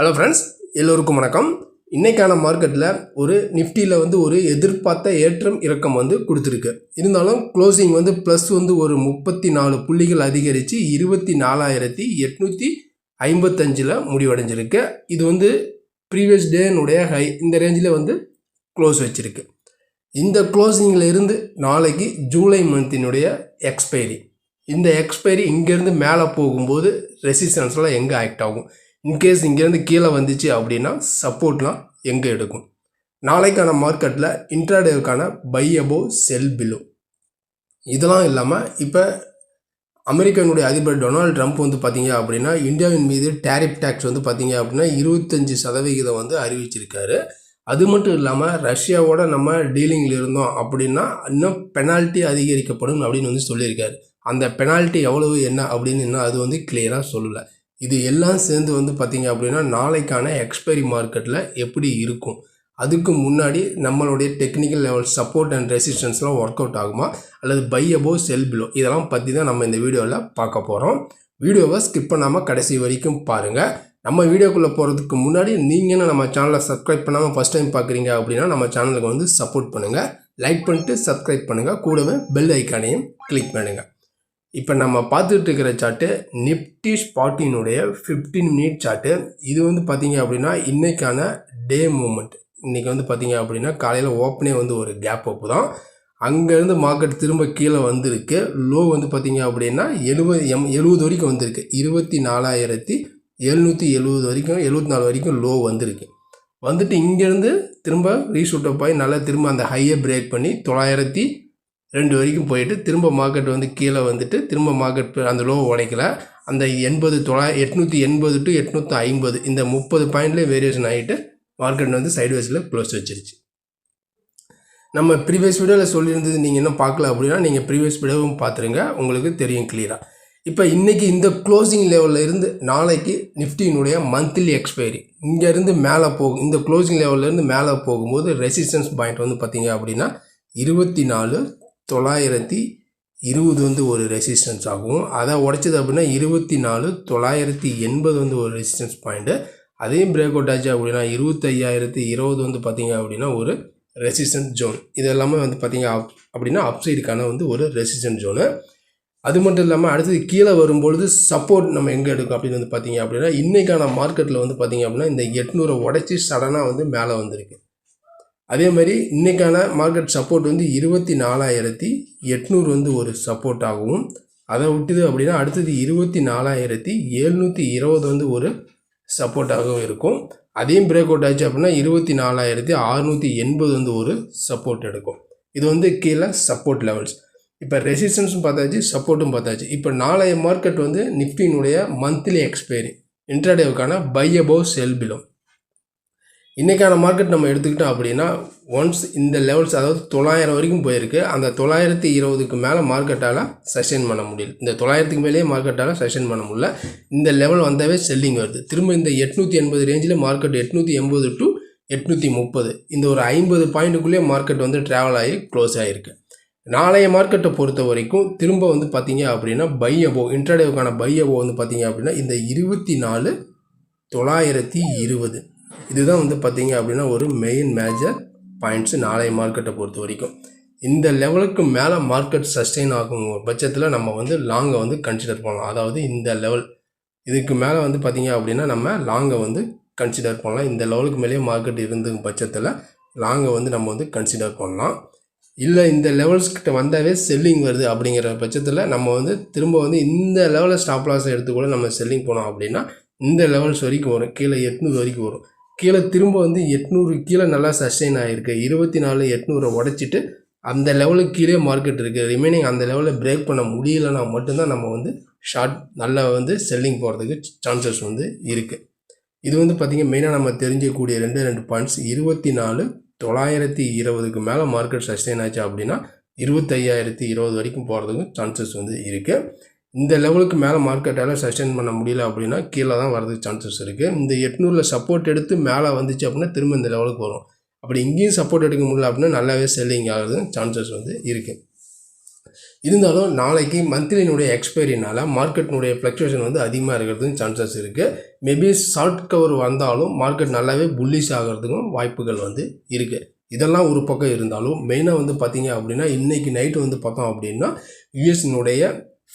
Hello friends எல்லோருக்கும் வணக்கம். இன்றைக்கான மார்க்கெட்டில் ஒரு நிஃப்டியில் வந்து ஒரு எதிர்பார்த்த ஏற்றம் இறக்கம் வந்து கொடுத்துருக்கு. இருந்தாலும் க்ளோசிங் வந்து ப்ளஸ் வந்து ஒரு முப்பத்தி நாலு புள்ளிகள் அதிகரித்து இருபத்தி நாலாயிரத்தி எட்நூற்றி ஐம்பத்தஞ்சில் முடிவடைஞ்சிருக்கு. இது வந்து ப்ரீவியஸ் டேனுடைய ஹை இந்த ரேஞ்சில் வந்து க்ளோஸ் வச்சுருக்கு. இந்த க்ளோசிங்கில் இருந்து நாளைக்கு ஜூலை மந்தினுடைய எக்ஸ்பைரி இந்த எக்ஸ்பைரி இங்கேருந்து மேலே போகும்போது ரெசிஸ்டன்ஸ்லாம் எங்கே ஆக்ட் ஆகும்? இன்கேஸ் இங்கேருந்து கீழே வந்துச்சு அப்படின்னா சப்போர்ட்லாம் எங்கே எடுக்கும்? நாளைக்கான மார்க்கெட்டில் இன்ட்ராடேவுக்கான பை அபோவ் செல் பிலோ இதெல்லாம் இல்லாமல் இப்போ அமெரிக்கனுடைய அதிபர் டொனால்ட் ட்ரம்ப் வந்து பார்த்தீங்க அப்படின்னா இந்தியாவின் மீது டேரிஃப் டேக்ஸ் வந்து பார்த்தீங்க அப்படின்னா இருபத்தஞ்சி சதவிகிதம் வந்து அறிவிச்சிருக்காரு. அது மட்டும் இல்லாமல் ரஷ்யாவோட நம்ம டீலிங்கில் இருந்தோம் அப்படின்னா இன்னும் பெனால்ட்டி அதிகரிக்கப்படும் அப்படின்னு வந்து சொல்லியிருக்காரு. அந்த பெனால்ட்டி எவ்வளவு என்ன அப்படின்னு இன்னும் அது வந்து கிளியராக சொல்லலை. இது எல்லாம் சேர்ந்து வந்து பார்த்தீங்க அப்படின்னா நாளைக்கான எக்ஸ்பைரி மார்க்கெட்டில் எப்படி இருக்கும்? அதுக்கு முன்னாடி நம்மளுடைய டெக்னிக்கல் லெவல் சப்போர்ட் அண்ட் ரெசிஸ்டன்ஸ்லாம் ஒர்க் அவுட் ஆகுமா? அல்லது பை அபோவ் செல் பிலோ இதெல்லாம் பற்றி தான் நம்ம இந்த வீடியோவில் பார்க்க போகிறோம் வீடியோவை ஸ்கிப் பண்ணாமல் கடைசி வரைக்கும் பாருங்கள் நம்ம வீடியோக்குள்ளே போகிறதுக்கு முன்னாடி நீங்கள் நம்ம சேனலை சப்ஸ்கிரைப் பண்ணாமல் ஃபஸ்ட் டைம் பார்க்குறீங்க அப்படின்னா நம்ம சேனலுக்கு வந்து சப்போர்ட் பண்ணுங்கள் லைக் பண்ணிட்டு சப்ஸ்கிரைப் பண்ணுங்கள் கூடவே பெல் ஐக்கானையும் கிளிக் பண்ணுங்கள் இப்போ நம்ம பார்த்துட்டு இருக்கிற சார்ட்டு நிப்டி ஸ்பாட்டினுடைய ஃபிஃப்டீன் மினிட் சார்ட்டு இது வந்து பார்த்தீங்க அப்படின்னா இன்றைக்கான டே மூமெண்ட் இன்றைக்கி வந்து பார்த்தீங்க அப்படின்னா காலையில் ஓப்பனே வந்து ஒரு கேப் அப்பு தான். அங்கேருந்து மார்க்கெட் திரும்ப கீழே வந்திருக்கு. லோ வந்து பார்த்தீங்க அப்படின்னா எழுபது எம் எழுபது வரைக்கும் வந்திருக்கு. இருபத்தி நாலாயிரத்தி எழுநூற்றி எழுபது வரைக்கும் எழுபத்தி நாலு வரைக்கும் லோ வந்திருக்கு. வந்துட்டு இங்கேருந்து திரும்ப ரீசூட்அப் ஆகி நல்லா திரும்ப அந்த ஹையை பிரேக் பண்ணி தொள்ளாயிரத்தி ரெண்டு வரைக்கும் போயிட்டு திரும்ப மார்க்கெட் வந்து கீழே வந்துட்டு திரும்ப மார்க்கெட் அந்த லோ உடைக்கல. அந்த எண்பது தொள்ளா எட்நூற்றி எண்பது டு எட்நூற்றி ஐம்பது இந்த முப்பது பாயிண்ட்லேயே வேரியேஷன் ஆகிட்டு மார்க்கெட் வந்து சைட்வேஸில் க்ளோஸ் வச்சிருச்சு. நம்ம ப்ரீவியஸ் வீடியோவில் சொல்லியிருந்தது நீங்கள் இன்னும் பார்க்கல அப்படின்னா நீங்கள் ப்ரீவியஸ் வீடியோவும் பார்த்துருங்க. உங்களுக்கு தெரியும் கிளியராக இப்போ இன்றைக்கி இந்த க்ளோசிங் லெவலில் இருந்து நாளைக்கு நிஃப்டியினுடைய மந்த்லி எக்ஸ்பைரி இங்கேருந்து மேலே போகும் இந்த க்ளோசிங் லெவல்லேருந்து மேலே போகும்போது ரெசிஸ்டன்ஸ் பாயிண்ட் வந்து பார்த்தீங்க அப்படின்னா இருபத்தி நாலு தொள்ளாயிரத்தி இருபது வந்து ஒரு ரெசிஸ்டன்ஸ் ஆகும். அதை உடைச்சது அப்படின்னா இருபத்தி நாலு தொள்ளாயிரத்தி எண்பது வந்து ஒரு ரெசிஸ்டன்ஸ் பாயிண்ட்டு அதையும் பிரேக் அவுட் ஆச்சு அப்படின்னா இருபத்தையாயிரத்தி இருபது வந்து பார்த்தீங்க அப்படின்னா ஒரு ரெசிஸ்டன்ஸ் ஜோன் இது எல்லாமே வந்து பார்த்திங்க அப் அப்படின்னா அப்சைடுக்கான வந்து ஒரு ரெசிஸ்டன்ஸ் ஜோனு அது மட்டும் இல்லாமல் அடுத்தது கீழே வரும்பொழுது சப்போர்ட் நம்ம எங்கே எடுக்கும் அப்படின்னு வந்து பார்த்திங்க அப்படின்னா இன்றைக்கான மார்க்கெட்டில் வந்து பார்த்தீங்க அப்படின்னா இந்த எட்நூறை உடச்சி சடனாக வந்து மேலே வந்திருக்கு. அதே மாதிரி இன்றைக்கான மார்க்கெட் சப்போர்ட் வந்து இருபத்தி நாலாயிரத்தி எட்நூறு வந்து ஒரு சப்போர்ட் ஆகும் அதை விட்டுது அப்படின்னா அடுத்தது இருபத்தி நாலாயிரத்தி எழுநூற்றி இருபது வந்து ஒரு சப்போர்ட்டாகவும் இருக்கும். அதையும் பிரேக் அவுட் ஆச்சு அப்படின்னா இருபத்தி நாலாயிரத்தி அறுநூற்றி எண்பது வந்து ஒரு சப்போர்ட் எடுக்கும். இது வந்து கீழே சப்போர்ட் லெவல்ஸ் இப்போ ரெசிஸ்டன்ஸும் பார்த்தாச்சு சப்போர்ட்டும் பார்த்தாச்சு. இப்போ நாளைய மார்க்கெட் வந்து நிஃப்டினுடைய மந்த்லி எக்ஸ்பைரி இன்ட்ராடேவுக்கான பை அபவ் செல் பிலோ இன்றைக்கான மார்க்கெட் நம்ம எடுத்துக்கிட்டோம் அப்படின்னா ஒன்ஸ் இந்த லெவல்ஸ் அதாவது தொள்ளாயிரம் வரைக்கும் போயிருக்கு. அந்த தொள்ளாயிரத்தி இருபதுக்கு மேலே மார்க்கெட்டால் செஷன் பண்ண முடியல. இந்த தொள்ளாயிரத்துக்கு மேலேயே மார்க்கெட்டால் செஷன் பண்ண முடியல. இந்த லெவல் வந்தாவே செல்லிங் வருது. திரும்ப இந்த எட்நூற்றி எண்பது ரேஞ்சில் மார்க்கெட் எட்நூற்றி எண்பது டு எட்நூற்றி முப்பது. இந்த ஒரு ஐம்பது பாயிண்ட்டுக்குள்ளேயே மார்க்கெட் வந்து ட்ராவல் ஆகி க்ளோஸ் ஆகிருக்கு நாளைய மார்க்கெட்டை பொறுத்த வரைக்கும் திரும்ப வந்து பார்த்தீங்க அப்படின்னா பை அபோ இன்ட்ராடேவுக்கான பை அபோ வந்து பார்த்தீங்க அப்படின்னா இந்த இருபத்தி நாலு தொள்ளாயிரத்தி இருபது. இதுதான் வந்து பார்த்தீங்க அப்படின்னா ஒரு மெயின் மேஜர் பாயிண்ட்ஸு நாளைய மார்க்கெட்டை பொறுத்த வரைக்கும். இந்த லெவலுக்கு மேலே மார்க்கெட் சஸ்டெயின் ஆகும் பட்சத்தில் நம்ம வந்து லாங்கை வந்து கன்சிடர் பண்ணலாம். அதாவது இந்த லெவல் இதுக்கு மேலே வந்து பார்த்தீங்க அப்படின்னா நம்ம லாங்கை வந்து கன்சிடர் பண்ணலாம். இந்த லெவலுக்கு மேலேயே மார்க்கெட் இருந்த பட்சத்தில் லாங்கை வந்து நம்ம வந்து கன்சிடர் பண்ணலாம். இல்லை இந்த லெவல்ஸ்கிட்ட வந்தாவே செல்லிங் வருது அப்படிங்கிற பட்சத்தில் நம்ம வந்து திரும்ப வந்து இந்த லெவலில் ஸ்டாப் லாஸ் எடுத்து கூட நம்ம செல்லிங் போனோம் அப்படின்னா இந்த லெவல்ஸ் வரைக்கும் வரும். கீழே எட்நூறு வரைக்கும் வரும். கீழே திரும்ப வந்து எட்நூறு கீழே நல்லா சஸ்டெயின் ஆகிருக்கு இருபத்தி நாலு எட்நூறை உடச்சிட்டு அந்த லெவலுக்கு கீழே மார்க்கெட் இருக்குது ரிமைனிங் அந்த லெவலில் பிரேக் பண்ண முடியலன்னா மட்டும்தான் நம்ம வந்து ஷார்ட் நல்லா வந்து செல்லிங் போகிறதுக்கு சான்சஸ் வந்து இருக்குது இது வந்து பார்த்திங்கன்னா மெயினாக நம்ம தெரிஞ்சக்கூடிய ரெண்டு ரெண்டு பாயிண்ட்ஸ் இருபத்தி நாலு தொள்ளாயிரத்தி இருபதுக்கு மேலே மார்க்கெட் சஸ்டெயின் ஆச்சு அப்படின்னா இருபத்தையாயிரத்தி இருபது வரைக்கும் போகிறதுக்கும் சான்சஸ் வந்து இருக்குது இந்த லெவலுக்கு மேலே மார்க்கெட்டால் சஸ்டெயின் பண்ண முடியல அப்படின்னா கீழே தான் வரதுக்கு சான்சஸ் இருக்குது இந்த எட்நூறில் சப்போர்ட் எடுத்து மேலே வந்துச்சு அப்படின்னா திரும்ப இந்த லெவலுக்கு வரும் அப்படி இங்கேயும் சப்போர்ட் எடுக்க முடியல அப்படின்னா நல்லாவே செல்லிங் ஆகுது சான்சஸ் வந்து இருக்குது இருந்தாலும் நாளைக்கு மந்த்லினுடைய எக்ஸ்பைரினால் மார்க்கெட்டினுடைய ஃப்ளக்சுவேஷன் வந்து அதிகமாக இருக்கிறதுக்கு சான்சஸ் இருக்குது மேபி ஷார்ட் கவர் வந்தாலும் மார்க்கெட் நல்லாவே புல்லிஷ் ஆகிறதுக்கும் வாய்ப்புகள் வந்து இருக்குது இதெல்லாம் ஒரு பக்கம் இருந்தாலும் மெயினாக வந்து பார்த்தீங்க அப்படின்னா இன்றைக்கி நைட்டு வந்து பார்த்தோம் அப்படின்னா யூஎஸ்னுடைய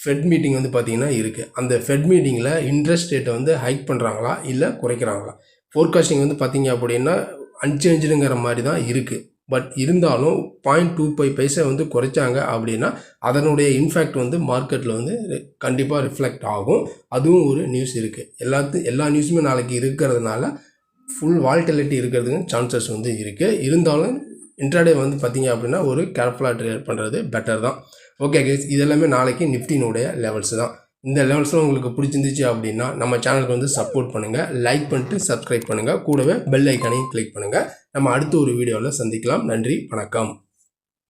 ஃபெட் மீட்டிங் வந்து பார்த்திங்கன்னா இருக்குது அந்த ஃபெட் மீட்டிங்கில் இன்ட்ரெஸ்ட் ரேட்டை வந்து ஹைக் பண்ணுறாங்களா இல்லை குறைக்கிறாங்களா? ஃபோர்காஸ்டிங் வந்து பார்த்திங்க அப்படின்னா அன்சேஞ்சுங்கிற மாதிரி தான் இருக்குது பட் இருந்தாலும் பாயிண்ட் டூ ஃபைவ் பைசா வந்து குறைச்சாங்க அப்படின்னா அதனுடைய இன்ஃபேக்ட் வந்து மார்க்கெட்டில் வந்து கண்டிப்பாக ரிஃப்ளெக்ட் ஆகும். அதுவும் ஒரு நியூஸ் இருக்குது எல்லாத்து எல்லா நியூஸுமே நாளைக்கு இருக்கிறதுனால ஃபுல் வால்டிலிட்டி இருக்கிறதுக்கு சான்சஸ் வந்து இருக்குது இருந்தாலும் இன்ட்ராடே வந்து பார்த்திங்க அப்படின்னா ஒரு கேர்ஃபுல்லாக ட்ரேட் பண்ணுறது பெட்டர் தான். ஓகே கேஸ் இதெல்லாமே நாளைக்கு நிஃப்டினுடைய லெவல்ஸ் தான். இந்த லெவல்ஸ்லாம் உங்களுக்கு பிடிச்சிருந்துச்சு அப்படின்னா நம்ம சேனலுக்கு வந்து சப்போர்ட் பண்ணுங்கள் லைக் பண்ணிட்டு சப்ஸ்கிரைப் பண்ணுங்கள் கூடவே பெல் ஐக்கானையும் கிளிக் பண்ணுங்கள் நம்ம அடுத்த ஒரு வீடியோவில் சந்திக்கலாம். நன்றி வணக்கம்.